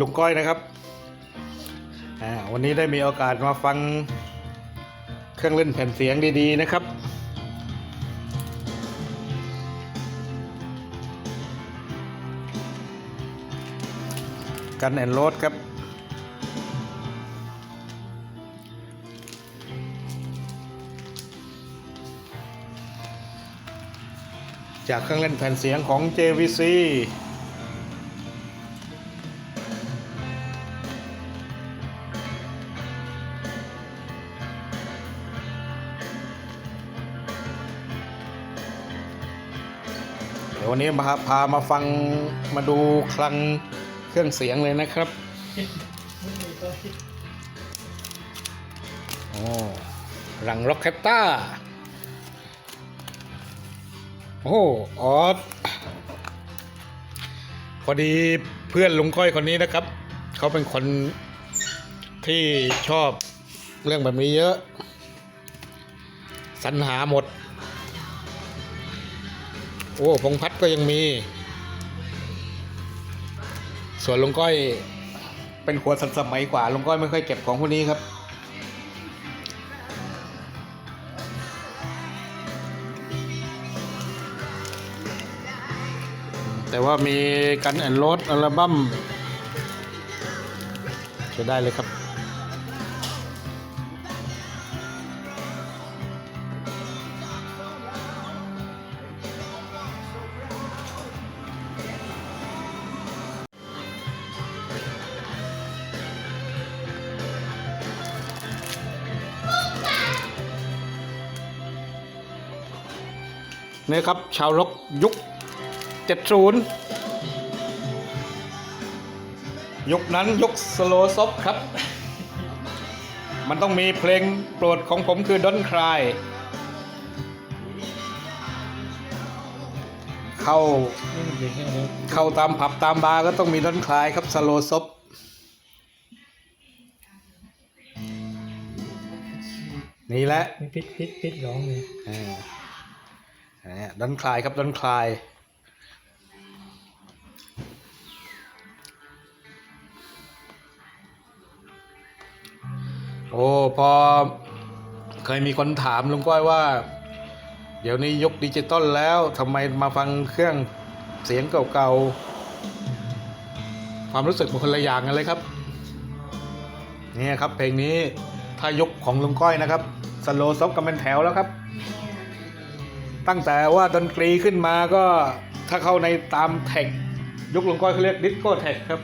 ลุงก้อยนะครับวันนี้ได้มีโอกาสมาฟังเครื่องเล่นแผ่นเสียงดีๆนะครับ กันแอนโรดครับจากเครื่องเล่นแผ่นเสียงของ JVC ดี๋ยววันนี้มาพามาฟังมาดูคลังเครื่องเสียงเลยนะครับโอ้รังร็อกแคตตาโอ้ออสพอดีเพื่อนลุงก้อยคนนี้นะครับ เขาเป็นคนที่ชอบเรื่องแบบนี้เยอะ สรรหาหมด โอ้พงพัดก็ยังมี ส่วนลุงก้อย เป็นคนสันสมัยกว่าลุงก้อยไม่ค่อยเก็บของพวกนี้ครับ แต่ว่ามีกันแอนโรดอัลบั้มจะได้เลยครับ นี่ครับ ชาวร็อกยุค 70 ยุคนั้นยุคสโลซบครับ มันต้องมีเพลงโปรดของผมคือดอนคลาย เข้าเข้าตามผับตามบาร์ก็ต้องมีดอนคลายครับสโลซบนี่แหละมีพิษพิษพิษร้องเลยอ่าเนี่ย ดอนคลายครับดอนคลาย โอ้พอเคยมีคนถามลุงก้อยว่า เดี๋ยวนี้ยกดิจิตอลแล้วทำไมมาฟังเครื่องเสียงเก่าๆ ความรู้สึกมันคนละอย่างกันเลยครับเนี่ยครับเพลงนี้ถ้ายกของลุงก้อยนะครับสโลซบกันเป็นแถวแล้วครับ ตั้งแต่ว่าดนตรีขึ้นมาก็ถ้าเข้าในตามแท็กยุคลุงก้อยเขาเรียกดิสโก้แท็กครับ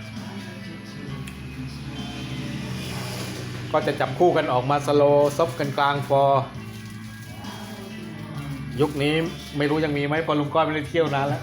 ก็จะจับคู่กันออกมาสโลซบกันกลางฟอร์ยุคนี้ไม่รู้ยังมีไหมพอลุงก้อยไม่ได้เที่ยวนานแล้ว